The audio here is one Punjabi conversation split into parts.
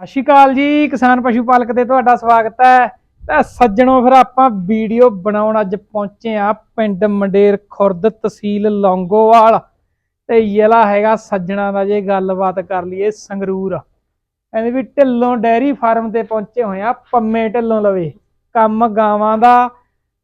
ਸਤਿ ਸ਼੍ਰੀ ਅਕਾਲ ਜੀ, ਕਿਸਾਨ ਪਸ਼ੂ ਪਾਲਕ ਤੇ ਤੁਹਾਡਾ ਸਵਾਗਤ ਹੈ। ਤਾਂ ਸੱਜਣੋ, ਫਿਰ ਆਪਾਂ ਵੀਡੀਓ ਬਣਾਉਣ ਅੱਜ ਪਹੁੰਚੇ ਆ ਪਿੰਡ ਮੰਡੇਰ ਖੁਰਦ ਤਹਿਸੀਲ ਲੌਂਗੋਵਾਲ। ਤੇ ਜ਼ਿਲ੍ਹਾ ਹੈਗਾ ਸੱਜਣਾ ਦਾ ਜੇ ਗੱਲਬਾਤ ਕਰ ਲਈਏ ਸੰਗਰੂਰ। ਕਹਿੰਦੇ ਵੀ ਢਿੱਲੋਂ ਡੈਰੀ ਫਾਰਮ ਤੇ ਪਹੁੰਚੇ ਹੋਏ ਆ ਪੰਮੇ ਢਿੱਲੋਂ ਲਵੇ। ਕੰਮ ਗਾਵਾਂ ਦਾ,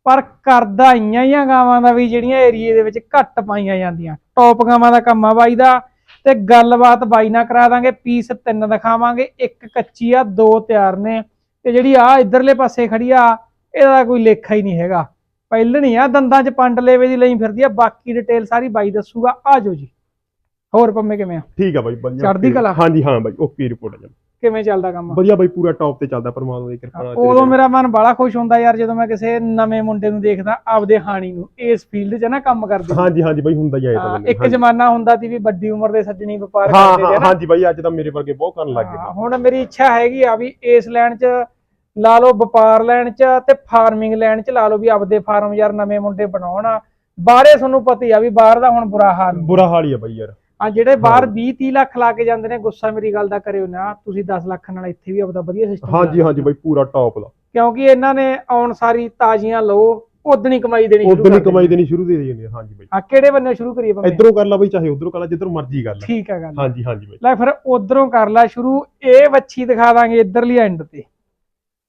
ਪਰ ਕਰਦਾ ਇਆਂ ਹੀ ਆ ਗਾਵਾਂ ਦਾ ਵੀ ਜਿਹੜੀਆਂ ਏਰੀਏ ਦੇ ਵਿੱਚ ਘੱਟ ਪਾਈਆਂ ਜਾਂਦੀਆਂ। ਟੌਪ ਗਾਵਾਂ ਦਾ ਕੰਮ ਆ ਬਾਈ ਦਾ। ਤੇ ਗੱਲਬਾਤ ਬਾਈ ਨਾਲ ਕਰਾ ਦਾਂਗੇ ਪੀਸ ਤਿੰਨ ਦਿਖਾਵਾਂਗੇ ਇੱਕ ਕੱਚੀ ਆ ਦੋ ਤਿਆਰ ਨੇ। ਤੇ ਜਿਹੜੀ ਆ ਇਧਰਲੇ ਪਾਸੇ ਖੜੀ ਆ ਇਹਦਾ ਕੋਈ ਲੇਖਾ ਹੀ ਨਹੀਂ ਹੈਗਾ। ਪਹਿਲਣੀ ਆ ਦੰਦਾਂ 'ਚ ਪੰਡ ਲੇਵੇ ਦੀ ਲਈ ਫਿਰਦੀ ਆ ਬਾਕੀ ਡਿਟੇਲ ਸਾਰੀ ਬਾਈ ਦੱਸੂਗਾ। ਆ ਜਾਓ ਜੀ। ਹੋਰ ਪੰਮੇ ਕਿਵੇਂ ਆ? ਠੀਕ ਆ ਬਾਈ okay। ਕਲਾ? ਹਾਂਜੀ ਹਾਂ ਬਾਈ ਓਕੇ ਰਿਪੋਰਟ ਹੈ ਕਿਵੇਂ ਚੱਲਦਾ ਕੰਮ? ਵਧੀਆ ਬਾਈ ਪੂਰਾ ਟੌਪ ਤੇ ਚੱਲਦਾ ਪਰਮਾਤਮਾ ਦੀ ਕਿਰਪਾ ਨਾਲ ਉਦੋਂ ਮੇਰਾ ਮਨ ਬੜਾ ਖੁਸ਼ ਹੁੰਦਾ ਯਾਰ ਜਦੋਂ ਮੈਂ ਕਿਸੇ ਨਵੇਂ ਮੁੰਡੇ ਨੂੰ ਦੇਖਦਾ ਆਪਦੇ ਹਾਣੀ ਨੂੰ ਇਸ ਫੀਲਡ 'ਚ ਨਾ ਕੰਮ ਕਰਦੇ। ਹਾਂਜੀ ਹਾਂਜੀ ਬਾਈ ਹੁੰਦਾ ਹੀ ਹਾਂ, ਤਾਂ ਇੱਕ। ਜ਼ਮਾਨਾ ਹੁੰਦਾ ਸੀ ਵੀ ਵੱਡੀ ਉਮਰ ਦੇ ਸੱਜਣੀ ਵਪਾਰ ਕਰਦੇ ਨਾ। ਹਾਂਜੀ ਬਾਈ ਅੱਜ ਤਾਂ ਮੇਰੇ ਵਰਗੇ ਬਹੁਤ ਕਰਨ ਲੱਗ ਗਏ। ਹੁਣ ਮੇਰੀ ਇੱਛਾ ਹੈਗੀ ਆ ਵੀ ਇਸ ਲਾਈਨ 'ਚ ਲਾ ਲਓ ਵਪਾਰ ਲਾਈਨ 'ਚ ਤੇ ਫਾਰਮਿੰਗ ਲਾਈਨ 'ਚ ਲਾ ਲਓ ਵੀ ਆਪਦੇ ਫਾਰਮ ਯਾਰ ਨਵੇਂ ਮੁੰਡੇ ਬਣਾਉਣ ਬਾਹਰੇ ਤੁਹਾਨੂੰ ਪਤਾ ਹੀ ਆ ਵੀ ਬਾਹਰ ਦਾ ਹੁਣ ਬੁਰਾ ਹਾਲ। ਬੁਰਾ ਹਾਲ ਹੀ ਆ ਬਾਈ ਯਾਰ। ਆ ਜਿਹੜੇ ਬਾਹਰ ਹਾਂ। 20 30 ਲੱਖ ਲਾ ਕੇ ਜਾਂਦੇ ਨੇ ਗੁੱਸਾ ਮੇਰੀ ਗੱਲ ਦਾ ਕਰਿਓ ਨਾ ਤੁਸੀਂ 10 ਲੱਖ ਨਾਲ ਇੱਥੇ ਵੀ ਆਪਦਾ ਵਧੀਆ ਸਿਸਟਮ ਹਾਂਜੀ ਹਾਂਜੀ ਬਾਈ ਪੂਰਾ ਟੌਪ ਦਾ। ਕਿਉਂਕਿ ਇਹਨਾਂ ਨੇ ਆਉਣ ਸਾਰੀ ਤਾਜ਼ੀਆਂ ਲਓ ਉਦਣੀ ਕਮਾਈ ਦੇਣੀ ਸ਼ੁਰੂ ਉਦੋਂ ਹੀ ਕਰ ਕਮਾਈ ਦੇਣੀ ਦੇਣੀ ਸ਼ੁਰੂ ਦੇ ਆ ਹਾਂਜੀ ਬਾਈ। ਆ ਕਿਹੜੇ ਬੰਨੇ ਸ਼ੁਰੂ ਕਰੀਏ ਬੰਦੇ ਇਧਰੋਂ ਕਰ ਲਾ ਬਾਈ ਚਾਹੇ ਉਧਰੋਂ ਕਰ ਲਾ ਜਿੱਧਰੋਂ ਮਰਜ਼ੀ ਕਰ ਲਾ। ਠੀਕ ਆ ਗੱਲ ਹਾਂਜੀ ਹਾਂਜੀ ਬਾਈ। ਲੈ ਫਿਰ ਉਧਰੋਂ ਕਰ ਲੈ ਸ਼ੁਰੂ ਇਹ ਵੱਛੀ ਦਿਖਾ ਦਾਂਗੇ ਇਧਰਲੀ ਐਂਡ ਤੇ।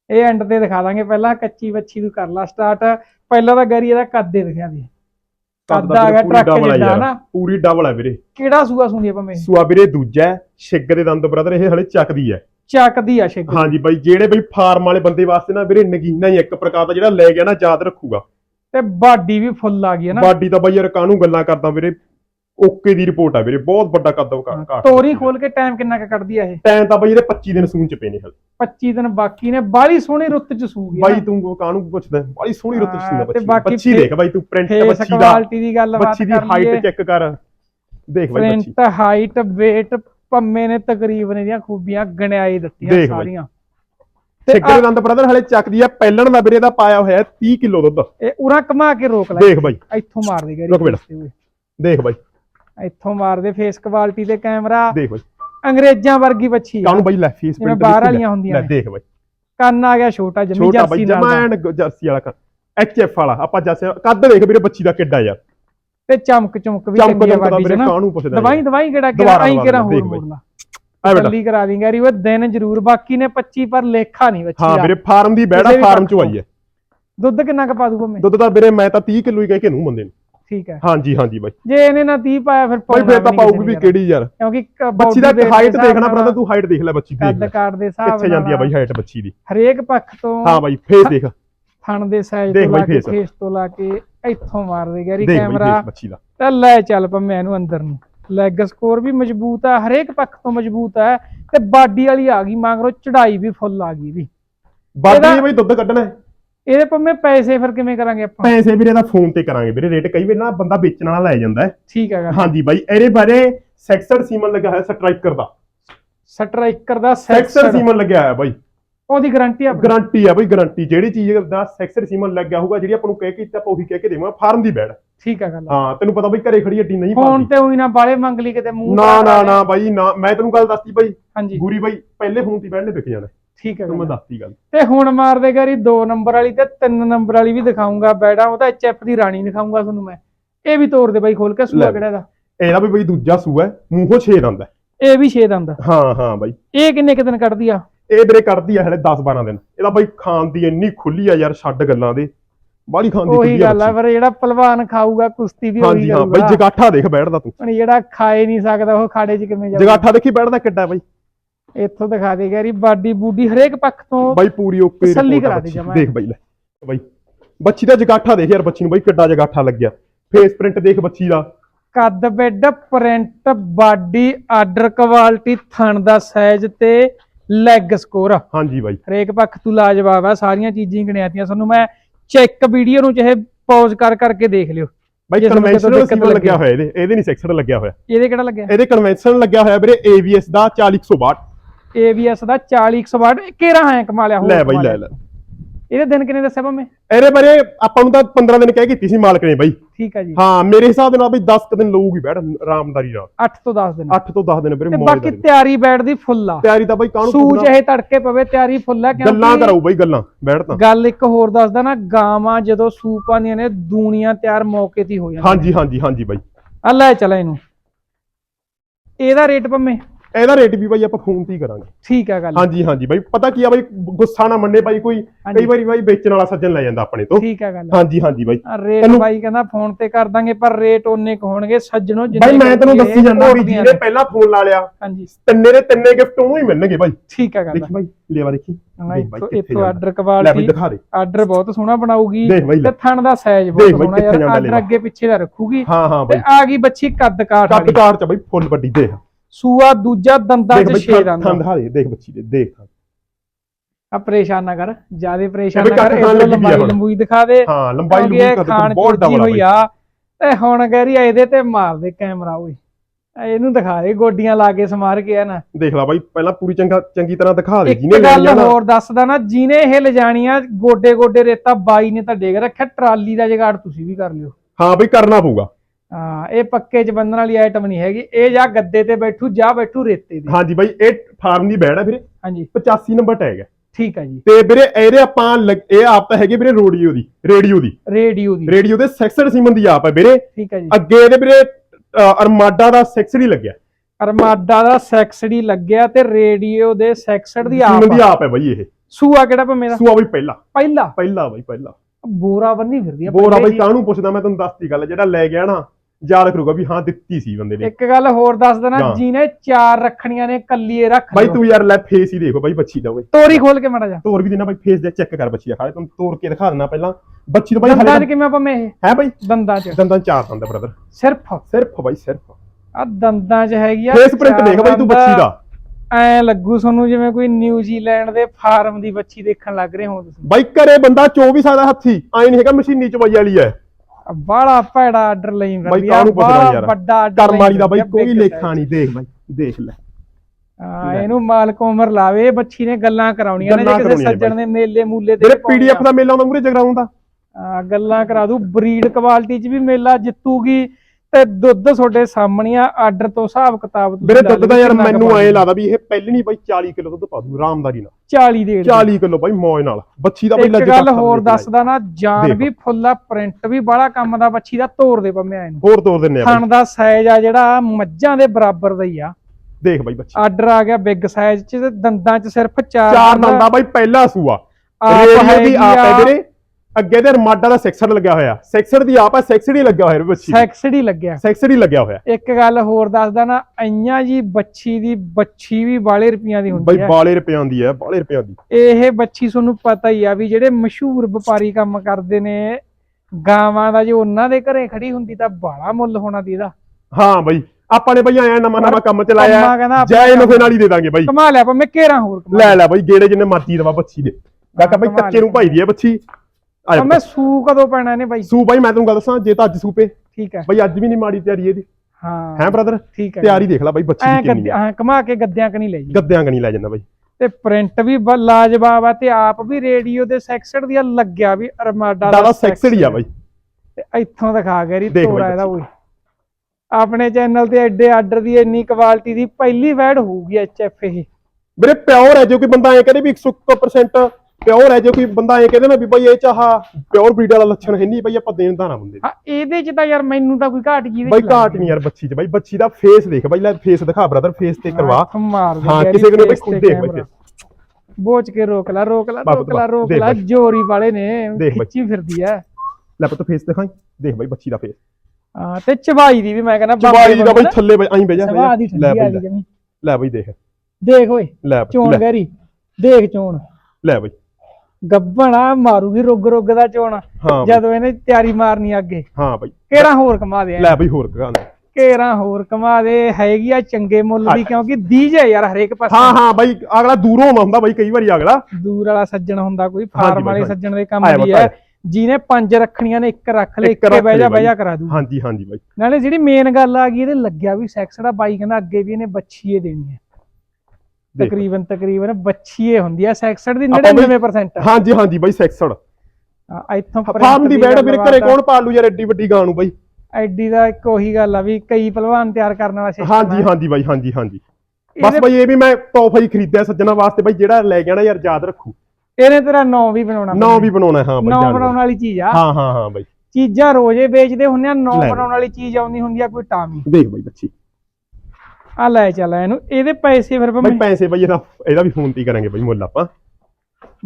ਇਹ ਐਂਡ ਤੇ ਦਿਖਾ ਦਾਂਗੇ ਪਹਿਲਾਂ ਕੱਚੀ ਵੱਛੀ ਨੂੰ ਕਰ ਲਾ ਸਟਾਰਟ ਪਹਿਲਾਂ ਤਾਂ ਗਰੀ ਇਹਦਾ ਕੱਦ ਦੇ ਦਿਖਾ ਦੇ ਕੱਦ ਆ ਗਿਆ ਟਰੱਕ ਯਾਰ। ਨਾ। ਪੂਰੀ ਡਬਲ ਹੈ ਵੀਰੇ। ਕਿਹੜਾ ਸੂਆ ਸੁੰਦੀ ਆ ਭਵੇਂ? ਸੁਆ ਵੀਰੇ ਦੂਜਾ ਛਿੱਗ ਦੇ ਦੰਦ ਬ੍ਰਦਰ ਇਹ ਹਲੇ ਚੱਕਦੀ ਹੈ ਚੱਕਦੀ ਆ ਛੇਕ ਹਾਂਜੀ ਬਾਈ ਜਿਹੜੇ ਬਈ ਫਾਰਮ ਵਾਲੇ ਬੰਦੇ ਵਾਸਤੇ ਨਾ ਵੀਰੇ ਨਗੀਨਾ ਹੀ ਇੱਕ ਪ੍ਰਕਾਰ ਦਾ ਜਿਹੜਾ ਲੈ ਗਿਆ ਨਾ ਯਾਦ ਰੱਖੂਗਾ। ਤੇ ਬਾਡੀ ਵੀ ਫੁੱਲ ਆ ਗਈ ਹੈ ਨਾ। ਬਾਡੀ ਤਾਂ ਬਾਈ ਯਾਰ ਕਾਹਨੂੰ ਗੱਲਾਂ ਕਰਦਾ ਵੀਰੇ? ਓਕੇ ਦੀ ਰਿਪੋਰਟ ਆ ਵੀਰੇ ਬਹੁਤ ਵੱਡਾ ਕੱਦ ਘਾਟ ਤੋਰੀ ਖੋਲ ਕੇ ਟਾਈਮ ਕਿੰਨਾ ਕੁ ਕੱਢਦੀ ਆ ਇਹ? ਟਾਈਮ ਤਾਂ ਬਾਈ ਇਹਦੇ 25 ਦਿਨ ਸੂਨ ਚ ਪਏ ਨੇ ਹਲ। 25 ਦਿਨ ਬਾਕੀ ਨੇ ਬਾਲੀ ਸੋਹਣੀ ਰੁੱਤ ਚ ਸੂਗੀ ਬਾਈ ਤੂੰ ਕਾਹਨੂੰ ਪੁੱਛਦਾ? ਬਾਈ ਸੋਹਣੀ ਰੁੱਤ ਹਾਂ, ਸੂਨਾ ਤੇ ਬੱਚੀ ਬਾਕੀ ਬੱਚੀ ਫੇ- ਦੇਖ ਬਾਈ ਤੂੰ ਪ੍ਰਿੰਟ ਫੇਸ ਬੱਚੀ ਦਾ ਕੁਆਲਿਟੀ ਦੀ ਗੱਲ ਬਾਤ ਬੱਚੀ ਦੀ ਹਾਈਟ ਚੈੱਕ ਕਰ। ਦੇਖ ਬਾਈ ਬੱਚੀ ਪ੍ਰਿੰਟ ਹਾਈਟ weight ਪੰਮੇ ਨੇ ਤਕਰੀਬਨ ਇਹਦੀਆਂ ਖੂਬੀਆਂ ਗਣਿਆਈ ਦਿੱਤੀਆਂ ਦੇਖ ਬਾਈ। ਸਾਰੀਆਂ। ਤੇ ਦੰਦ ਬ੍ਰਦਰ ਹਲੇ ਚੱਕਦੀ ਆ ਪਹਿਲਣ ਦਾ ਵੀਰੇ ਦਾ ਪਾਇਆ ਹੋਇਆ ਹੈ 30 ਕਿਲੋ ਦੁੱਧ। ਇਹ ਉਰਾ ਕਮਾ ਕੇ ਰੋਕ ਲੈ। ਦੇਖ ਬਾਈ। ਇੱਥੋਂ ਮਾਰ ਦੇ ਰੁਕ ਬੇਟਾ। ਦੇਖ ਬਾਈ। ਇੱਥੋਂ ਮਾਰ ਦੇ ਫੇਸ ਕੁਆਲਿਟੀ ਤੇ ਕੈਮਰਾ ਦੇਖ ਬਾਈ। ਅੰਗਰੇਜ਼ਾਂ ਵਰਗੀ ਬੱਚੀ ਕਾਹਨੂੰ ਬਾਈ ਲੈ ਫੇਸ ਜਿਵੇਂ ਬਾਹਰ ਵਾਲੀਆਂ ਹੁੰਦੀਆਂ ਨੇ। ਦੇਖ ਬਾਈ। ਕੰਨ ਆ ਗਿਆ ਛੋਟਾ ਜਮੀ ਜਰਸੀ ਨਾਲ ਦਾ। ਜਮਾਨ ਜਰਸੀ ਵਾਲਾ ਐਚ ਐਫ ਵਾਲਾ ਆਪਾਂ ਜੈਸੇ ਕੱਦ ਦੇਖ ਵੀਰੇ ਬੱਚੀ ਦਾ ਕਿੱਡਾ ਯਾਰ। ਤੇ ਚਮਕ ਚਮਕ ਵੀ ਚੰਗੀ ਆ ਚਮਕ ਦਾ ਬਾਡੀ ਵੀਰੇ ਚ ਨਾ ਕਾਹਨੂੰ ਪੁੱਛਦਾ ਦਵਾਈ ਦਵਾਈ ਕਿਹੜਾ ਕਿਹੜਾ ਆਈ ਕਿਹੜਾ ਹੋਰ। ਮੋੜਨਾ। ਆ ਬੇਟਾ। ਕੱਲੀ ਕਰਾ ਦੀ ਗੈਰੀ ਉਹ ਦਿਨ ਜ਼ਰੂਰ ਬਾਕੀ ਨੇ 25 ਪਰ ਲੇਖਾ ਨਹੀਂ ਬੱਚੀ ਹਾਂ ਦਾ ਵੀਰੇ ਫਾਰਮ ਦੀ ਬੈੜਾ ਫਾਰਮ ਚੋਂ ਆਈ ਹੈ। ਦੁੱਧ ਕਿੰਨਾ ਕੁ ਪਾ ਦੂਗਾ ਮੈਂ? ਦੁੱਧ ਤਾਂ ਵੀਰੇ ਮੈਂ ਤਾਂ 30 ਕਿਲੋ ਹੀ ਕਹਿ ਕੇ ਨੂੰ ਬੰਦੇ ਨੂੰ। ਠੀਕ ਹੈ। ਹਾਂਜੀ ਹਾਂਜੀ ਬਾਈ। ਜੇ ਇਹਨੇ ਨਾ 30 ਪਾਇਆ ਫਿਰ ਬਾਈ ਫੇਰ ਤਾਂ ਵੀ ਪਾਊਗੀ ਵੀ ਕਿਹੜੀ ਯਾਰ? ਕਿਉਂਕਿ ਬੱਚੀ ਦਾ ਹਾਈਟ ਦੇ ਦੇਖਣਾ ਨਾਲ, ਤੂੰ ਹਾਈਟ ਦੇਖ ਲੈ ਬੱਚੀ ਦੇਖ ਕੱਦ ਕਾਰਡ ਦੇ ਹਿਸਾਬ ਕਿੱਥੇ ਜਾਂਦੀ ਆ ਨਾਲ ਬਾਈ ਹਾਈਟ ਬੱਚੀ ਦੀ? ਹਰੇਕ ਪੱਖ ਤੋਂ ਹਾਂ ਬਾਈ ਫੇਸ ਦੇਖ। ਥਣ ਦੇ ਸਾਈਜ਼ ਤੋਂ ਲਾ ਕੇ। ਫੇਸ ਤੋਂ ਲਾ ਕੇ ਇੱਥੋਂ ਮਾਰ ਦੇ ਗੈਰੀ ਕੈਮਰਾ ਦਾ। ਤਾਂ ਲੈ ਚੱਲ ਪੰਮੇ ਇਹਨੂੰ ਅੰਦਰ ਨੂੰ। ਲੈਗ ਸਕੋਰ ਵੀ ਮਜ਼ਬੂਤ ਆ ਹਰੇਕ ਪੱਖ ਤੋਂ ਮਜ਼ਬੂਤ ਹੈ ਤੇ ਬਾਡੀ ਵਾਲੀ ਆ ਗਈ ਮੰਗਰੋ ਚੜਾਈ ਵੀ ਫੁੱਲ ਆ ਗਈ ਵੀ ਇਹ ਬਾਈ ਦੁੱਧ ਕੱਢਣਾ ਹੈ। ਇਹਦੇ ਪੰਮੇ ਪੈਸੇ ਫਿਰ ਕਿਵੇਂ ਕਰਾਂਗੇ ਆਪਾਂ? ਪੈਸੇ ਵੀਰੇ ਦਾ ਫੋਨ ਤੇ ਕਰਾਂਗੇ ਵੀਰੇ ਰੇਟ ਕਈ ਵਾਰ ਨਾ ਬੰਦਾ ਵੇਚਣ ਵਾਲਾ ਲੈ ਜਾਂਦਾ ਹੈ। ਠੀਕ ਹੈਗਾ। ਹਾਂਜੀ ਬਾਈ ਇਹਦੇ ਬਾਰੇ ਸੈਕਸਰ ਸੀਮਨ ਲੱਗਿਆ ਹੋਇਆ ਸਟ੍ਰਾਈਕਰ ਦਾ ਸਟ੍ਰਾਈਕਰ ਦਾ ਸੈਕਸਰ ਸੀਮਨ ਲੱਗਿਆ ਹੋਇਆ ਬਾਈ। ਉਹਦੀ ਗਾਰੰਟੀ ਆ ਗਾਰੰਟੀ ਆ ਬਾਈ ਗਾਰੰਟੀ ਜਿਹੜੀ ਚੀਜ਼ ਦਾ ਸੈਕਸਰ ਸੀਮਨ ਲੱਗਿਆ ਹੋਊਗਾ ਜਿਹੜੀ ਆਪਾਂ ਨੂੰ ਕਹਿ ਕੇ ਦਿੱਤਾ ਆਪਾਂ ਉਹੀ ਕਹਿ ਕੇ ਦੇਵਾਂਗੇ ਫਾਰਮ ਦੀ ਬੈੜ ਠੀਕ ਆ ਗੱਲ ਹਾਂ ਤੈਨੂੰ ਪਤਾ ਬਾਈ ਘਰੇ ਖੜੀ ਅੱਡੀ ਨਹੀਂ ਫੋਨ ਪਾਉਂਦੀ ਤੇ ਉਹੀ ਨਾ ਬਾਲੇ ਮੰਗ ਲਈ ਕਿਤੇ ਮੂੰਹ ਨਾ ਨਾ। ਨਾ ਬਾਈ ਨਾ। ਮੈਂ ਤੈਨੂੰ ਗੱਲ ਦੱਸਤੀ ਬਾਈ ਹਾਂਜੀ। ਗੂਰੀ ਬਾਈ ਪਹਿਲੇ ਫੋਨ ਤੇ ਬੈਠਨੇ ਵਿਕ ਜਾਣਾ ਠੀਕ ਹੈ ਤੈਨੂੰ ਮੈਂ ਗੱਲ। ਦੱਸਤੀ ਗੱਲ। ਤੇ ਹੁਣ ਮਾਰ ਦੇ ਗਰੀ 2 ਨੰਬਰ ਵਾਲੀ ਤੇ 3 ਨੰਬਰ ਵਾਲੀ ਵੀ ਦਿਖਾਉਂਗਾ ਬੈੜਾ ਉਹਦਾ ਐਚਐਫ ਦੀ ਰਾਣੀ ਦਿਖਾਉਂਗਾ ਤੁਹਾਨੂੰ ਮੈਂ। ਇਹ ਵੀ ਤੋੜ ਦੇ ਬਾਈ ਖੋਲ ਕੇ ਸੂਆ। ਕਿਹੜਾ ਦਾ ਇਹਦਾ ਵੀ ਬਾਈ ਦੂਜਾ ਸੂਆ ਹੈ, ਮੂੰਹੋਂ ਛੇ ਦੰਦ ਹੈ। ਇਹ ਵੀ 6 ਦੰਦ ਹਾਂ ਹਾਂ ਬਾਈ। ਇਹ ਕਿੰਨੇ ਕੁ ਦਿਨ ਕੱਢਦੀ ਆ? ਇਹ ਵੀਰੇ ਕੱਢਦੀ ਆ ਹਲੇ 10 12 ਦਿਨ। ਇਹਦਾ ਬਾਈ ਖਾਣ ਦੀ ਇੰਨੀ ਖੁੱਲੀ ਆ ਯਾਰ ਛੱਡ ਗੱਲਾਂ ਦੇ। ਬਾਹਲੀ ਖਾਣ ਦੀ ਉਹੀ ਗੱਲ ਆ। ਪਰ ਜਿਹੜਾ ਪਹਿਲਵਾਨ ਖਾਊਗਾ ਕੁਸ਼ਤੀ ਵੀ ਉਹੀ ਹਾਂਜੀ ਹਾਂ ਬਾਈ ਕਰੂਗਾ। ਜਗਾਠਾ ਦੇਖ ਬੈਠਦਾ ਤੂੰ। ਜਿਹੜਾ ਖਾਏ ਨਹੀਂ ਸਕਦਾ ਉਹ ਖਾੜੇ 'ਚ ਕਿਵੇਂ ਜਾਊਗਾ? ਜਗਾਠਾ ਦੇਖੀ ਬੈਠਦਾ ਕਿੱਡਾ ਬਾਈ। ਇੱਥੋਂ ਦਿਖਾ ਦੇ ਗਰੀ ਬਾਡੀ ਬੂਡੀ ਹਰੇਕ ਪੱਖ ਤੋਂ ਬਾਈ ਪੂਰੀ ਓਕੇ ਤਸੱਲੀ ਕਰਾ ਦੇ। ਜਮਾਂ। ਦੇਖ ਬਾਈ ਲੈ ਬਾਈ। ਬੱਚੀ ਦਾ ਜਗਾਠਾ ਦੇਖ ਯਾਰ ਬੱਚੀ ਨੂੰ ਬਾਈ ਕਿੱਡਾ ਜਗਾਠਾ ਲੱਗਿਆ। ਫੇਸ ਪ੍ਰਿੰਟ ਦੇਖ ਬੱਚੀ ਦਾ। ਕੱਦ bed print body order quality ਥਣ ਦਾ ਸਾਈਜ਼ ਤੇ ਲੈਗ ਸਕੋਰ ਹਾਂਜੀ ਬਾਈ। ਹਰੇਕ ਪੱਖ ਤੋਂ ਲਾਜਵਾਬ ਆ ਸਾਰੀਆਂ ਚੀਜ਼ਾਂ ਗਿਣਿਆਤੀਆਂ। ਤੁਹਾਨੂੰ ਮੈਂ ਚੈੱਕ ਵੀਡੀਓ ਨੂੰ ਚਾਹੇ ਪੌਜ਼ ਕਰ ਕਰਕੇ ਦੇਖ ਲਿਓ। ਬਾਈ ਕਨਵੈਨਸ਼ਨਲ ਸੀਮਨ ਲੱਗਿਆ ਲੱਗੇ। ਹੋਇਆ ਇਹਦੇ? ਇਹਦੇ ਨਹੀਂ ਸੈਕਸ਼ਨ ਲੱਗਿਆ ਹੋਇਆ। ਇਹਦੇ ਕਿਹੜਾ ਲੱਗਿਆ? ਇਹਦੇ ਕਨਵੈਨਸ਼ਨਲ ਲੱਗਿਆ ਹੋਇਆ ਵੀਰੇ AVS ਦਾ 40162 AVS ਦਾ 40 162 ਕੇਰਾ ਹੈ ਕਮਾ ਲਿਆ ਹੋਰ ਲੈ ਬਾਈ ਲੈ। ਲੈ। ਇਹਦੇ ਦਿਨ ਕਿੰਨੇ ਦੱਸਿਆ ਭਾਵੇਂ? ਇਹਦੇ ਬਾਰੇ ਆਪਾਂ ਨੂੰ ਤਾਂ 15 ਦਿਨ ਕਹਿ ਕੀਤੀ ਸੀ ਮਾਲਕ ਨੇ ਬਾਈ। ਠੀਕ ਆ ਜੀ। ਹਾਂ ਮੇਰੇ ਹਿਸਾਬ ਦੇ ਨਾਲ ਬਈ 10 ਕੁ ਦਿਨ ਲਊਗੀ ਬੈਠ ਆਰਾਮਦਾਰੀ ਨਾਲ 8 ਤੋਂ 10 ਦਿਨ। 8 ਤੋਂ 10 ਦਿਨ ਵੀਰੇ ਮੌਜ ਬਾਕੀ ਤਿਆਰੀ ਬੈਠ ਦੀ ਫੁੱਲ ਆ। ਤਿਆਰੀ ਤਾਂ ਬਾਈ ਕਾਹਨੂੰ ਸੂ ਪੁੱਛਣਾ? ਚਾਹੇ ਤੜਕੇ ਪਵੇ ਤਿਆਰੀ ਫੁੱਲ ਆ ਗੱਲਾਂ ਕਰਾਉ ਬਾਈ ਗੱਲਾਂ। ਬੈਠ ਤਾਂ। ਗੱਲ ਇੱਕ ਹੋਰ ਦੱਸਦਾ ਨਾ ਗਾਵਾਂ ਜਦੋਂ ਸੂਪ ਆਉਂਦੀਆਂ ਨੇ ਦੂਣੀਆਂ ਤਿਆਰ ਮੌਕੇ ਤੇ ਹੀ ਜਾਂਦੀਆਂ ਹਾਂਜੀ ਹਾਂਜੀ ਹਾਂਜੀ ਬਾਈ। ਆ ਲੈ ਚਲਾ ਇਹਨੂੰ। ਇਹਦਾ ਰੇਟ ਭੰਮੇ ਇਹਦਾ ਰੇਟ ਵੀ ਬਾਈ ਆਪਾਂ ਫੋਨ ਤੇ ਹੀ ਕਰਾਂਗੇ। ਠੀਕ ਆ ਗੱਲ। ਹਾਂਜੀ ਹਾਂਜੀ ਬਾਈ ਪਤਾ ਕੀ ਆ ਬਾਈ ਗੁੱਸਾ ਨਾ ਮੰਨੇ ਬਾਈ ਕੋਈ। ਕਈ ਵਾਰੀ ਬਾਈ ਵੇਚਣ ਵਾਲਾ ਸੱਜਣ ਲੈ ਜਾਂਦਾ ਆਪਣੇ ਤੋਂ। ਠੀਕ ਆ ਗੱਲ। ਹਾਂਜੀ ਹਾਂਜੀ ਬਾਈ। ਰੇਟ ਬਾਈ ਕਹਿੰਦਾ ਫੋਨ ਤੇ ਕਰ ਦਾਂਗੇ ਪਰ ਰੇਟ ਓਨੇ ਕੁ ਹੋਣਗੇ ਸੱਜਣੋ ਬਾਈ ਮੈਂ ਤੈਨੂੰ ਦੱਸੀ ਜਾਂਦਾ ਵੀ ਜਿਹਨੇ। ਪਹਿਲਾਂ ਫੋਨ ਲਾ ਲਿਆ ਹਾਂਜੀ। ਤਿੰਨੇ ਦੇ ਤਿੰਨੇ ਗਿਫਟ ਉਹਨੂੰ ਹੀ ਮਿਲਣਗੇ ਬਾਈ। ਠੀਕ ਆ ਗੱਲ ਦੇਖੀ ਬਾਈ ਲੇਵਾ ਦੇਖੀ। ਹਾਂ, ਬਾਈ ਇੱਥੋਂ-। ਆਰਡਰ ਕੁਆਲਿਟੀ ਆਰਡਰ ਬਹੁਤ ਸੋਹਣਾ ਬਣਾਉਗੀ ਲੈ। ਤੇ ਥਣ ਦਾ ਸਾਈਜ਼ ਬਹੁਤ ਸੋਹਣਾ ਯਾਰ ਆਰਡਰ। ਅੱਗੇ ਪਿੱਛੇ ਦਾ ਰੱਖੂਗੀ। ਹਾਂ ਹਾਂ ਤੇ ਬਾਈ। ਆ ਗਈ ਬੱਚੀ ਕੱਦ ਕਾਠ ਕੱਦ ਵਾਲੀ ਕਾਰ ਚ ਬਾਈ ਫੁੱਲ ਵੱਡੀ ਦੇਖ। ਸੂਆ ਦੂਜਾ ਦੰਦਾਂ ਦੇਖ ਚ ਬਾਈ ਛੇ ਥਾਂ ਦੰਦਾਂ ਦਿਖਾ ਬੱਚੀ ਦੇ ਦੇਖ। ਆ ਪਰੇਸ਼ਾਨ ਨਾ ਕਰ ਜ਼ਿਆਦਾ ਪਰੇਸ਼ਾਨ ਨਾ ਕਰ ਕੱਟ ਖਾਣ ਇਹ ਲੱਗੀ ਵੀ ਆ ਲੰਬਾਈ। ਲੰਬੂਈ ਦਿਖਾ ਦੇ। ਹਾਂ ਲੰਬਾਈ ਲੰਬੂਈ ਕਰ ਖਾਣ ਬਹੁਤ ਚੋਜੀ ਡਬਲ ਹੋਈ ਆ। ਤੇ ਹੁਣ ਕਹਿ ਰਹੀ ਆ ਇਹਦੇ ਤੇ ਮਾਰ ਦੇ ਕੈਮਰਾ ਓਏ। ਆ ਇਹਨੂੰ ਦਿਖਾ ਦੇ ਗੋਡੀਆਂ ਲਾ ਕੇ ਸਮਾਰ ਕੇ ਆ ਨਾ। ਦੇਖ ਲੈ ਬਾਈ ਪਹਿਲਾਂ ਪੂਰੀ ਚੰਗਾ ਚੰਗੀ ਤਰ੍ਹਾਂ ਦਿਖਾ ਦੇ ਇੱਕ ਜਿਹਨੇ ਗੱਲ ਲੈਣੀ ਆ ਨਾ। ਹੋਰ ਦੱਸਦਾ ਨਾ ਜਿਹਨੇ ਇਹ ਲਿਜਾਣੀ ਆ ਗੋਡੇ ਗੋਡੇ ਰੇਤਾ ਬਾਈ ਨੇ ਤਾਂ ਡੇਗ ਰੱਖਿਆ ਟਰਾਲੀ ਦਾ ਜਗਾੜ ਤੁਸੀਂ ਵੀ ਕਰ ਲਿਓ। ਹਾਂ ਬਈ ਕਰਨਾ ਪਊਗਾ। ਹਾਂ ਇਹ ਪੱਕੇ ਚ ਬੰਨਣ ਵਾਲੀ ਆਈਟਮ ਨਹੀਂ ਹੈਗੀ। ਇਹ ਜਾਂ ਗੱਦੇ ਤੇ ਬੈਠੂ ਜਾਂ ਬੈਠੂ ਰੇਤੇ ਤੇ। ਹਾਂਜੀ ਬਾਈ ਇਹ ਫਾਰਮ ਦੀ ਬੈੜ ਹੈ ਵੀਰੇ। ਹਾਂਜੀ। 85 ਨੰਬਰ ਟੈਗ ਹੈ ਠੀਕ ਹੈ ਜੀ। ਤੇ ਵੀਰੇ ਇਹਦੇ ਆਪਾਂ ਇਹ ਆਪ ਤਾਂ ਹੈਗੇ ਵੀਰੇ ਰੋਡੀਓ ਦੀ ਰੇਡੀਓ ਦੀ। ਰੇਡੀਓ ਦੀ। ਰੇਡੀਓ ਦੇ ਸੈਕਸਡ ਸੀਮਨ ਦੀ ਆਪ ਹੈ ਵੀਰੇ। ਠੀਕ ਹੈ ਜੀ। ਅੱਗੇ ਇਹਦੇ ਵੀਰੇ ਅਰਮਾਡਾ ਦਾ ਸੈਕਸਡ ਹੀ ਲੱਗਿਆ। ਅਰਮਾਡਾ ਦਾ ਸੈਕਸਡੀ ਲੱਗਿਆ ਤੇ ਰੇਡੀਓ ਦੇ ਸੈਕਸਡ ਦੀ ਸੀਮਨ ਦੀ ਆਪ ਆਪ ਹੈ ਬਾਈ ਇਹ। ਸੂਆ ਕਿਹੜਾ ਭੰਮੇ ਦਾ ਸੂਆ ਬਈ ਪਹਿਲਾ। ਪਹਿਲਾ? ਪਹਿਲਾ ਬਾਈ ਪਹਿਲਾ। ਬੋਰਾ ਬੰਨੀ ਫਿਰਦੀ ਆ ਬੋਰਾ ਬਾਈ। ਕਾਹਨੂੰ ਪੁੱਛਦਾ ਮੈਂ ਤੁਹਾਨੂੰ ਦੱਸਤੀ ਗੱਲ ਜਿਹੜਾ ਲੈ ਗਿਆ ਨਾ ਯਾਦ ਕਰੂਗਾ ਵੀ ਹਾਂ ਦਿੱਤੀ ਸੀ ਬੰਦੇ ਨੇ। ਇੱਕ ਗੱਲ ਹੋਰ ਦੱਸ ਦੇਣਾ ਹਾਂ। ਜਿਹਨੇ ਚਾਰ ਰੱਖਣੀਆਂ ਨੇ ਕੱਲੀਏ ਰੱਖ ਬਾਈ ਲਿਓ। ਤੂੰ ਯਾਰ ਲੈ ਫੇਸ ਹੀ ਦੇਖੋ ਬਾਈ ਬੱਚੀ ਦਾ ਓਏ। ਤੋਰੀ ਖੋਲ ਕੇ ਮੜਾ ਜਾ ਤੋਰ ਵੀ ਦੇਣਾ ਬਾਈ ਫੇਸ ਦੇ ਚੈੱਕ ਕਰ ਬੱਚੀ ਦਾ। ਖਾਲੇ ਤੈਨੂੰ ਤੋੜ ਕੇ ਦਿਖਾ ਦੇਣਾ ਪਹਿਲਾਂ। ਬੱਚੀ ਤਾਂ ਬਾਈ ਦੰਦਾਂ 'ਚ ਹਲੇ ਕਿਵੇਂ ਭੰਮੇ ਇਹ? ਹੈ ਬਾਈ? ਦੰਦਾਂ 'ਚ। ਦੰਦਾਂ ਚਾਰ ਦੰਦ ਬ੍ਰਦਰ ਸਿਰਫ। ਸਿਰਫ ਬਾਈ ਸਿਰਫ। ਆ ਦੰਦਾਂ 'ਚ ਹੈਗੀ ਆ ਫੇਸ ਪ੍ਰਿੰਟ ਦੇਖ ਬਾਈ ਤੂੰ ਬੱਚੀ ਦਾ। ਐ ਲੱਗੂ ਤੁਹਾਨੂੰ ਜਿਵੇਂ ਕੋਈ ਨਿਊਜ਼ੀਲੈਂਡ ਦੇ ਫਾਰਮ ਦੀ ਬੱਚੀ ਦੇਖਣ ਲੱਗ ਰਹੇ ਹੋ ਤੁਸੀਂ। ਬਾਈ ਘਰੇ ਬੰਦਾ ਚੋ ਵੀ ਸਕਦਾ ਹੱਥੀ। ਆਈ ਨਹੀਂ ਹੈਗਾ ਮਸ਼ੀਨੀ ਚਵਾਈ ਵਾਲੀ ਹੈ ਬਾਲਾ ਭੈੜਾ ਆਰਡਰ ਲਈ ਬਾਈ ਫਿਰਦੀ ਆ, ਕਾਹਨੂੰ ਪੁੱਛਣਾ ਬਾਹਲਾ ਯਾਰ? ਵੱਡਾ ਆਰਡਰ ਕਰਮ ਵਾਲੀ ਦਾ ਬਾਈ ਕੋਈ ਲੇਖਾ ਨਹੀਂ ਦੇਖ ਬਾਈ ਦੇਖ ਲੈ। ਹਾਂ ਇਹਨੂੰ ਮਾਲਕ ਉਮਰ ਲਾਵੇ ਬੱਚੀ ਨੇ ਗੱਲਾਂ ਕਰਾਉਣੀਆਂ ਨੇ ਜੇ ਕਿਸੇ ਸੱਜਣ ਦੇ ਮੇਲੇ ਮੂਲੇ ਤੇ ਤੇਰੇ। ਪੀਡੀਐਫ ਦਾ ਮੇਲਾ ਆਉਂਦਾ ਮੂਰੇ ਜਗਰਾਉਂ ਦਾ। ਗੱਲਾਂ ਕਰਾ ਦੂ ਬਰੀਡ ਕੁਆਲਿਟੀ 'ਚ ਵੀ ਮੇਲਾ ਜਿੱਤੂਗੀ ਤੇ ਦੁੱਧ ਤੁਹਾਡੇ ਸਾਹਮਣੇ ਆ ਆਰਡਰ ਤੋਂ ਹਿਸਾਬ ਕਿਤਾਬ ਤੁਸੀਂ ਲਾ ਦੁੱਧ ਲਓ ਦਾ ਯਾਰ ਕਿੰਨਾ ਕੁ ਮੈਨੂੰ ਐ ਆ। ਲੱਗਦਾ ਵੀ ਇਹ ਪਹਿਲੀ ਨਹੀਂ ਬਾਈ 40 ਕਿਲੋ ਦੁੱਧ ਪਾ ਦੂ ਆਰਾਮਦਾਰੀ ਨਾਲ। 40 ਦੇ 40 ਕਿਲੋ ਬਾਈ ਮੌਜ ਨਾਲ। ਬੱਚੀ ਦਾ ਬਾਈ ਇੱਕ ਲੱਜ ਗੱਲ ਹੋਰ। ਦੱਸਦਾ ਨਾ ਜਾਨ ਦੇਖ। ਵੀ ਫੁੱਲਾ ਪ੍ਰਿੰਟ ਵੀ ਬੜਾ ਕੰਮ ਦਾ ਬੱਚੀ ਦਾ ਤੋੜ ਦੇ ਪੰਮਿਆ ਇਹਨੂੰ ਹੋਰ ਤੋੜ ਦਿੰਨੇ ਆ ਬਾਈ। ਥਣ ਦਾ ਸਾਈਜ਼ ਆ ਜਿਹੜਾ ਮੱਝਾਂ ਦੇ ਬਰਾਬਰ ਦਾ ਹੀ ਆ। ਦੇਖ ਬਾਈ ਬੱਚੀ। ਆਰਡਰ ਆ ਗਿਆ ਬਿਗ ਸਾਈਜ਼ 'ਚ ਤੇ ਦੰਦਾਂ 'ਚ ਸਿਰਫ ਚਾਰ ਚਾਰ ਦੰਦ ਬਾਈ ਪਹਿਲਾ ਸੂਆ। ਆਪ ਰੇਡੀਓ ਦੀ ਹੈਗੀ ਆਪ ਹੈ ਆ। ਵੀਰੇ। ਅੱਗੇ ਤੇ ਰਮਾਡਾ ਦਾ ਸੈਕਸਡ ਲੱਗਿਆ ਹੋਇਆ। ਸੈਕਸਡ ਦੀ ਆਪ ਹੈ ਹੀ ਲੱਗਿਆ ਹੋਇਆ ਬੱਚੀ ਸੈਕਸਡੀ ਲੱਗਿਆ। ਸੈਕਸਡ ਹੀ ਲੱਗਿਆ ਹੋਇਆ। ਇੱਕ ਗੱਲ ਹੋਰ ਦੱਸਦਾ ਨਾ ਆਈਆਂ ਜੀ ਬੱਚੀ ਦੀ ਬੱਚੀ ਵੀ ਬਾਲੇ ਰੁਪਈਆਂ ਦੀ ਬਾਈ ਹੁੰਦੀ ਹੈ। ਬਾਲੇ ਰੁਪਿਆਂ ਦੀ ਹੈ ਬਾਲੇ ਰੁਪਿਆਂ ਦੀ ਇਹ ਬੱਚੀ ਤੁਹਾਨੂੰ ਪਤਾ ਹੀ ਆ ਵੀ ਜਿਹੜੇ ਮਸ਼ਹੂਰ ਵਪਾਰੀ ਕੰਮ ਕਰਦੇ ਨੇ ਗਾਵਾਂ ਦਾ ਜੇ ਉਹਨਾਂ ਦੇ ਘਰੇ ਖੜੀ ਹੁੰਦੀ ਤਾਂ ਬਾਲਾ ਮੁੱਲ ਹੋਣਾ ਦੀ ਇਹਦਾ। ਹਾਂ ਬਾਈ ਆਪਾਂ ਨੇ ਬਾਈ ਆਇਆ ਨਵਾਂ ਨਵਾਂ ਕੰਮ ਚਲਾਇਆ। ਜੈ ਨਫੇ ਨਾਲ ਹੀ ਦੇ ਦਾਂਗੇ ਬਾਈ। ਕਮਾ ਲਿਆ ਭਾਵੇਂ ਘੇਰਾ ਹੋਰ ਲੈ ਲੈ। ਬਾਈ ਗੇੜੇ ਜਿੰਨੇ ਮਰਜ਼ੀ ਦਵਾ ਬੱਚੀ ਦੇ। ਕਾਕਾ ਬਾਈ ਕੱਚੇ ਨੂੰ ਭਾਈ ਦੀ ਹੈ ਬੱਚੀ। ਆ ਜਾ ਮੈਂ ਸੂ ਕਦੋਂ ਪੈਣਾ ਇਹਨੇ ਬਾਈ? ਸੂ ਬਾਈ ਮੈਂ ਤੈਨੂੰ ਗੱਲ ਦੱਸਾਂ ਜੇ ਤਾਂ ਅੱਜ ਸੂਪੇ ਠੀਕ ਹੈ। ਬਾਈ ਅੱਜ ਵੀ ਨਹੀਂ ਮਾੜੀ ਤਿਆਰੀ ਇਹਦੀ। ਹਾਂ। ਹੈ ਬ੍ਰਦਰ ਠੀਕ ਹੈ। ਤਿਆਰੀ ਦੇਖ ਲੈ ਬਾਈ ਬੱਚੀ ਦੀ ਕਿੰਨੀ ਹੈ। ਹਾਂ ਕਮਾ ਕੇ ਗੱਦਿਆਂ ਕਨੀ ਲੈ ਜੀ। ਗੱਦਿਆਂ ਕਣੀ ਲੈ ਜਾਂਦਾ ਬਾਈ। ਤੇ ਪ੍ਰਿੰਟ ਵੀ ਲਾਜਵਾਬ ਆ ਤੇ ਆਪ ਵੀ ਰੇਡੀਓ ਦੇ ਸੈਕਸਡ ਦੀ ਲੱਗਿਆ ਵੀ ਅਰਮਾਡਾ ਦਾਦਾ ਸੈਕਸਡ ਹੀ ਆ ਬਾਈ। ਤੇ ਇੱਥੋਂ ਦਿਖਾ ਗਿਆ ਰੀ ਤੋੜਾ ਇਹਦਾ ਓਏ। ਆਪਣੇ ਚੈਨਲ ਤੇ ਐਡੇ ਆਰਡਰ ਦੀ ਇੰਨੀ ਕੁਆਲਿਟੀ ਦੀ ਪਹਿਲੀ ਵੈਡ ਹੋਊਗੀ ਐਚਐਫ ਇਹ। ਵੀਰੇ ਪਿਓਰ ਹੈ ਜੇ ਕੋਈ ਬੰਦਾ ਐ ਕਹਿੰਦੇ ਵੀ 100% ਪਿਓਰ ਹੈ ਜੇ ਕੋਈ ਬੰਦਾ ਐ ਕਹਿੰਦੇ ਨਾ ਵੀ ਬਾਈ ਇਹ ਚਾਹਾ ਪਿਓਰ ਬਰੀਡ ਵਾਲਾ ਲੱਛਣ ਹੈ ਨਹੀਂ ਬਾਈ ਆਪਾਂ ਦੇਣ ਦਾ ਨਾ ਬੰਦੇ ਨੂੰ। ਹਾਂ ਇਹਦੇ ਚ ਤਾਂ ਯਾਰ ਮੈਨੂੰ ਤਾਂ ਕੋਈ ਘਾਟ ਕੀ ਬਾਈ ਘਾਟ ਨਹੀਂ ਯਾਰ ਬੱਚੀ 'ਚ ਬਾਈ ਬੱਚੀ ਦਾ ਫੇਸ ਦੇਖ ਬਾਈ ਲੈ ਫੇਸ ਦਿਖਾ ਬ੍ਰਦਰ ਫੇਸ ਤੇ ਕਰਵਾ। ਮਾਰ ਦੇ ਹਾਂ, ਕਿਸੇ ਕੋਲੋਂ face ਖੁਦ ਤੇ ਦੇਖ ਬਾਈ camera। ਬੋਚ ਕੇ ਰੋਕ ਲੈ ਰੋਕ ਲੈ ਬਾਪ ਰੋਕ ਬਾਪ, ਲੈ ਰੋਕ ਦੇਖ ਲੈ ਬਾਈ। ਜੋਰੀ ਵਾਲੇ ਨੇ ਦੇਖ ਬਾਈ। ਖਿੱਚੀ ਫਿਰਦੀ ਐ। ਲੈ ਪੁੱਤ ਫੇਸ ਦਿਖਾਈ। ਦੇਖ ਬਾਈ ਬੱਚੀ ਦਾ ਫੇਸ ਹਾਂ ਤੇ ਚਬਾਈ ਦੀ ਵੀ ਮੈਂ ਕਹਿੰਦਾ ਚਵਾਈ ਦਾ ਬਾਈ ਥੱਲੇ ਬਾਈ ਐਂ ਬਹਿ ਜਾ ਬਹਿ। ਲੈ ਠੰਡੀ ਬਾਈ ਲੈ, ਜਮੀ। ਲੈ ਬਾਈ ਦੇਖ। ਦੇਖ ਓਏ ਲੈ ਬਾਈ, ਚੋਣ ਲੈ, ਗੈਰੀ ਦੇਖ ਚੋਣ। ਲੈ ਬਾਈ। ਗੱਬਣਾ ਮਾਰੂਗੀ ਰੁੱਗ ਰੁੱਗ ਦਾ ਚੋਣ ਹਾਂ ਬਾਈ, ਜਦੋਂ ਇਹਨੇ ਤਿਆਰੀ ਮਾਰਨੀ ਅੱਗੇ। ਹਾਂ ਬਾਈ। ਕੇਰਾ ਹੋਰ ਕਮਾ ਦੇ ਲੈ ਬਾਈ ਹੋਰ ਕਹਾਂ ਕੇਰਾ ਹੋਰ ਕਮਾ ਦੇ? ਹੈਗੀ ਆ ਚੰਗੇ ਮੁੱਲ ਦੀ ਕਿਉਂਕਿ ਦੀਜੇ ਯਾਰ ਹਰੇਕ ਪਾਸੇ। ਹਾਂ ਹਾਂ ਬਾਈ ਅਗਲਾ ਦੂਰੋਂ ਆਉਂਦਾ ਹੁੰਦਾ ਬਾਈ ਕਈ ਵਾਰੀ ਅਗਲਾ। ਦੂਰ ਵਾਲਾ ਸੱਜਣ ਹੁੰਦਾ ਕੋਈ ਹਾਂਜੀ ਫਾਰਮ ਬਾਈ, ਵਾਲੇ ਹਾਂਜੀ। ਸੱਜਣ ਦੇ ਕੰਮ ਆਇਆ ਦੀ ਹੈ। ਜਿਹਨੇ ਪੰਜ ਰੱਖਣੀਆਂ ਨੇ ਇੱਕ ਰੱਖ ਲੈ ਇੱਕ ਇੱਕ ਰੱਖ ਬਹਿ ਜਾ ਲਈ ਬਹਿ ਜਾ। ਕਰਾ ਦੂ। ਹਾਂਜੀ ਹਾਂਜੀ ਬਾਈ। ਨਾਲੇ ਜਿਹੜੀ ਮੇਨ ਗੱਲ ਆ ਗਈ ਇਹਦੇ ਲੱਗਿਆ ਵੀ ਸੈਕਸ ਦਾ ਬਾਈ ਕਹਿੰਦਾ ਅੱਗੇ ਵੀ ਇਹਨੇ ਬੱਚੀ ਏ ਦੇਣੀ ਹੈ। ਦੇਖ। ਤਕਰੀਬਨ ਤਕਰੀਬਨ ਬੱਚੀਏ ਹੁੰਦੀ ਆ 66 ਦੀ ਆਪਾਂ ਬਈ- 99% ਹਾਂਜੀ ਹਾਂਜੀ ਬਾਈ ਸੈਕਸਡ ਆ, ਇੱਥੋਂ ਫਾਰਮ ਦੀ ਬੈੜ ਵੀਰੇ ਘਰੇ। ਕੌਣ ਪਾਲ ਲੂ ਯਾਰ ਐਡੀ ਵੱਡੀ ਗਾਂ ਨੂੰ ਬਾਈ? ਐਡੀ ਦਾ ਇੱਕ ਉਹੀ ਗੱਲ ਆ ਵੀ ਕਈ ਪਹਿਲਵਾਨ ਤਿਆਰ ਕਰਨ ਵਾਲਾ system ਹਾਂਜੀ ਆ। ਹਾਂਜੀ ਬਾਈ ਹਾਂਜੀ ਹਾਂਜੀ। ਬਸ ਇਹਦੇ- ਬਾਈ ਇਹ ਵੀ ਮੈਂ ਤੋਹਫਾ ਹੀ ਖਰੀਦਿਆ ਸੱਜਣਾ ਵਾਸਤੇ ਬਾਈ ਜਿਹੜਾ ਲੈ ਗਿਆ ਨਾ ਯਾਰ ਯਾਦ ਰੱਖੂ। ਇਹਨੇ ਤੇਰਾ ਨਾਂ ਵੀ ਬਣਾਉਣਾ ਨੌ ਵੀ ਬਣਾਉਣਾ ਹੈ, ਹਾਂ ਬਾਈ ਨਾਂ ਜਾਣ ਬਣਾਉਣ ਵਾਲੀ ਚੀਜ਼ ਆ। ਹਾਂ ਹਾਂ ਹਾਂ ਬਾਈ। ਚੀਜ਼ਾਂ ਰੋਜ਼ੇ ਵੇਚਦੇ ਹੁੰਦੇ ਆ ਨਾਂ ਲੈ। ਬਣਾਉਣ ਵਾਲੀ ਚੀਜ਼ ਆਉਂਦੀ ਹੁੰਦੀ ਆ ਕੋਈ ਟਾਮੀ ਦੇਖ ਬਾਈ ਬੱਚੀ। ਆ ਲੈ ਚੱਲ ਇਹਨੂੰ ਇਹਦੇ ਪੈਸੇ ਫਿਰ ਭਾਵੇਂ ਪੈਸੇ ਬਾਈ ਇਹਦਾ ਇਹਦਾ ਵੀ ਫੋਨ ਤੇ ਹੀ ਕਰਾਂਗੇ ਬਾਈ ਮੁੱਲ ਆਪਾਂ।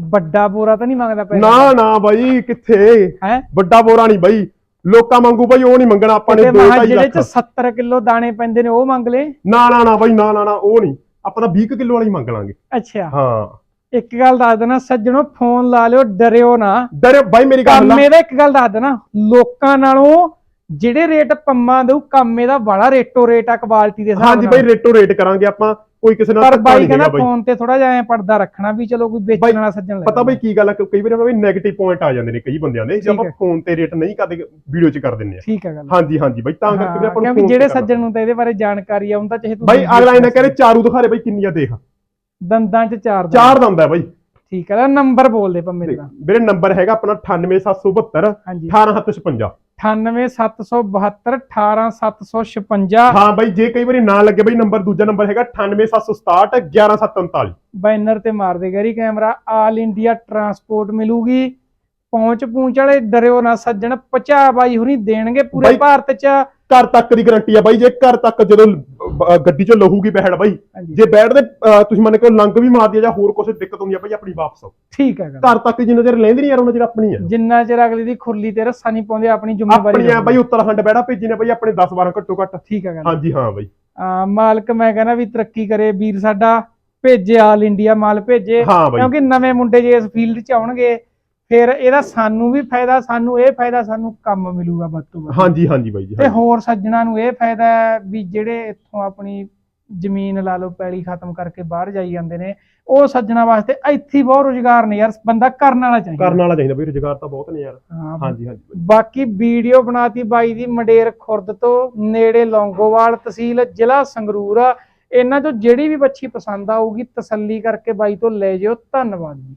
ਵੱਡਾ ਪੂਰਾ ਤਾਂ ਨਹੀਂ ਮੰਗਦਾ ਪੈਸੇ। ਨਾ ਨਾ ਬਾਈ ਕਿੱਥੇ? ਹੈ? ਵੱਡਾ ਬੋਰਾ ਨਹੀਂ ਬਾਈ। ਲੋਕਾਂ ਮੰਗੂ ਬਾਈ ਉਹ ਨਹੀਂ ਮੰਗਣਾ ਆਪਾਂ ਨੇ ਤੇ 2 ਮਹਾ 2.5 ਜਿਹੜੇ ਲੱਖ। ਚ 70 ਕਿਲੋ ਦਾਣੇ ਪੈਂਦੇ ਨੇ ਉਹ ਮੰਗ ਲੈ। ਨਾ ਨਾ ਨਾ ਬਾਈ ਨਾ ਨਾ ਨਾ ਉਹ ਨਹੀਂ। ਆਪਾਂ ਤਾਂ 20 ਕਿਲੋ ਵਾਲੀ ਮੰਗ ਲਾਂਗੇ। ਅੱਛਾ। ਹਾਂ। ਇੱਕ ਗੱਲ ਦੱਸ ਦੇਣਾ ਸੱਜਣੋ ਫੋਨ ਲਾ ਲਿਓ ਡਰਿਓ ਨਾ। ਡਰ ਬਾਈ ਮੇਰੀ ਗੱਲ ਲਾ ਇਹਦਾ ਇੱਕ ਗੱਲ ਦੱਸ ਦੇਣਾ ਲੋਕਾਂ ਨਾਲੋਂ ਜਿਹੜੇ ਰੇਟ ਪੰਮਾ ਦਊ ਕੰਮ ਇਹਦਾ ਬੜਾ ਰੇਟੋ ਰੇਟ ਆ ਕੁਆਲਿਟੀ ਦੇ ਹਿਸਾਬ ਹਾਂਜੀ ਬਾਈ ਰੇਟੋ ਰੇਟ ਕਰਾਂਗੇ ਆਪਾਂ। ਕੋਈ ਕਿਸੇ ਨਾਲ ਪਰ ਬਾਈ ਕਹਿੰਦਾ ਫੋਨ ਤੇ ਥੋੜਾ ਜਿਹਾ ਐ ਪਰਦਾ ਰੱਖਣਾ ਵੀ ਚਲੋ ਕੋਈ ਵੇਚਣ ਵਾਲਾ ਸੱਜਣ ਲੈ ਪਤਾ ਬਈ ਕੀ ਗੱਲ ਆ ਕਈ ਵਾਰ ਬਾਈ 네ਗੇਟਿਵ ਪੁਆਇੰਟ ਆ ਜਾਂਦੇ ਨੇ ਕਈ ਬੰਦਿਆਂ ਦੇ ਜੇ ਆਪਾਂ। ਫੋਨ ਤੇ ਰੇਟ ਨਹੀਂ ਕਰਦੇ ਵੀਡੀਓ 'ਚ ਕਰ ਦਿੰਨੇ ਆ। ਠੀਕ ਹੈ ਗੱਲ। ਹਾਂਜੀ ਹਾਂਜੀ ਬਾਈ ਤਾਂ ਕਰਕੇ ਆਪਾਂ ਨੂੰ ਜਿਹੜੇ। ਸੱਜਣ ਨੂੰ ਤਾਂ ਇਹਦੇ ਬਾਰੇ ਜਾਣਕਾਰੀ ਆ ਹੁੰਦਾ ਚਾਹੇ ਤੂੰ ਬਾਈ ਅਗਲਾ ਇਹਨਾਂ ਕਹੇ ਚਾਰੂ ਦਿਖਾ ਬਾਈ ਕਿੰਨੀਆਂ ਦੇਖ। ਦੰਦਾਂ 'ਚ ਚਾਰ ਦੰਦ। ਚਾਰ ਦੰਦ ਹੈ ਬਾਈ। ਠੀਕ ਹੈ ਨੰਬਰ ਬੋਲ ਦੇ ਪੰਮੇ ਦਾ ਵੀਰੇ ਨੰਬਰ ਹੈਗਾ ਆਪਣਾ 98772 ਹਾਂਜੀ। 18756 98772 18756 ਹਾਂ ਬਾਈ ਜੇ ਕਈ ਵਾਰੀ ਨਾ ਲੱਗੇ ਬਾਈ ਨੰਬਰ ਦੂਜਾ ਨੰਬਰ ਹੈਗਾ 98767 11739 ਬੈਨਰ ਤੇ ਮਾਰ ਦੇ ਗਰੀ ਕੈਮਰਾ ਆਲ ਇੰਡੀਆ ਟਰਾਂਸਪੋਰਟ ਮਿਲੂਗੀ ਪਹੁੰਚ ਪਹੁੰਚ ਵਾਲੇ ਡਰਿਓ ਨਾ ਸੱਜਣ ਪਚਾ ਬਾਈ ਹੁਣੀ ਦੇਣਗੇ ਪੂਰੇ ਭਾਰਤ 'ਚ ਘਰ ਤੱਕ ਦੀ ਗਾਰੰਟੀ ਆ ਬਾਈ ਜੇ ਘਰ ਤੱਕ ਜਦੋਂ ਅਹ, ਗੱਡੀ 'ਚ ਲਹੂਗੀ ਬੈਠ ਬਾਈ ਹਾਂਜੀ। ਜੇ ਬੈਠਦੇ ਅਹ, ਤੁਸੀਂ ਮੰਨ ਕੇ ਲੰਗ ਵੀ ਮਾਰਦੀ ਆ ਜਾਂ ਹੋਰ ਕੁਝ ਦਿੱਕਤ ਹੁੰਦੀ ਆ ਬਾਈ ਆਪਣੀ ਵਾਪਸ ਆਓ। ਠੀਕ ਹੈ ਗੱਲ। ਘਰ ਤੱਕ ਜਿੰਨਾ ਚਿਰ ਲੈਂਦੀ ਨਹੀਂ ਯਾਰ ਉਹਨਾਂ ਚਿਰ ਆਪਣੀ ਆ। ਜਿੰਨਾ ਚਿਰ ਅਗਲੀ ਦੀ ਖੁਰਲੀ ਤੇ ਰੱਸਾ ਨਹੀਂ ਪਾਉਂਦੇ ਆਪਣੀ ਜ਼ਿੰਮੇਵਾਰੀ ਆਪਣੀ ਆ ਬਾਈ ਉੱਤਰਾਖੰਡ ਬੈੜਾ ਭੇਜੀ ਨੇ ਬਾਈ ਆਪਣੇ 10 12 ਘੱਟੋ ਘੱਟ। ਠੀਕ ਹੈ ਗੱਲ। ਹਾਂਜੀ ਹਾਂ ਬਾਈ। ਆ ਮਾਲਕ ਮੈਂ ਕਹਿੰਦਾ ਵੀ ਤਰੱਕੀ ਕਰੇ ਵੀਰ ਸਾਡਾ ਭੇਜੇ ਆਲ ਇੰਡੀਆ ਮਾਲ ਭੇਜੇ ਹਾਂ ਬਾਈ। ਕਿਉਂਕਿ ਨਵੇਂ ਮੁੰਡੇ ਜੇ ਇਸ ਫੀਲਡ 'ਚ ਆਉਣਗੇ ਫਿਰ ਇਹਦਾ ਸਾਨੂੰ ਵੀ ਫਾਇਦਾ ਸਾਨੂੰ ਇਹ ਫਾਇਦਾ ਸਾਨੂੰ ਕੰਮ ਮਿਲੂਗਾ ਵੱਧ ਤੋਂ ਵੱਧ। ਹਾਂਜੀ ਹਾਂਜੀ ਬਾਈ ਜੀ ਤੇ। ਹੋਰ ਸੱਜਣਾ ਨੂੰ ਇਹ ਫਾਇਦਾ ਹੈ ਵੀ ਜਿਹੜੇ ਇੱਥੋਂ ਆਪਣੀ ਜ਼ਮੀਨ ਲਾ ਲਓ ਪੈਲੀ ਖਤਮ ਕਰਕੇ ਬਾਹਰ ਜਾਈ ਜਾਂਦੇ ਨੇ ਉਹ ਸੱਜਣਾ ਵਾਸਤੇ ਇੱਥੇ ਬਹੁਤ ਰੁਜ਼ਗਾਰ ਨੇ ਯਾਰ ਬੰਦਾ ਕਰਨ ਵਾਲਾ ਚਾਹੀਦਾ। ਕਰਨ ਵਾਲਾ ਚਾਹੀਦਾ ਬਾਈ ਰੁਜ਼ਗਾਰ ਤਾਂ ਬਹੁਤ ਨੇ ਯਾਰ। ਹਾਂਜੀ ਹਾਂਜੀ। ਬਾਕੀ ਵੀਡੀਓ ਬਣਾਤੀ ਬਾਈ ਦੀ ਮੰਡੇਰ ਖੁਰਦ ਤੋਂ ਨੇੜੇ ਲੌਂਗੋਵਾਲ ਤਹਿਸੀਲ ਜ਼ਿਲ੍ਹਾ ਸੰਗਰੂਰ ਆ। ਇਹਨਾਂ ਚੋਂ ਜਿਹੜੀ ਵੀ ਬੱਚੀ ਪਸੰਦ ਆਊਗੀ ਤਸੱਲੀ ਕਰਕੇ ਬਾਈ ਤੋਂ ਲੈ ਜਿਓ। ਧੰਨਵਾਦ ਜੀ।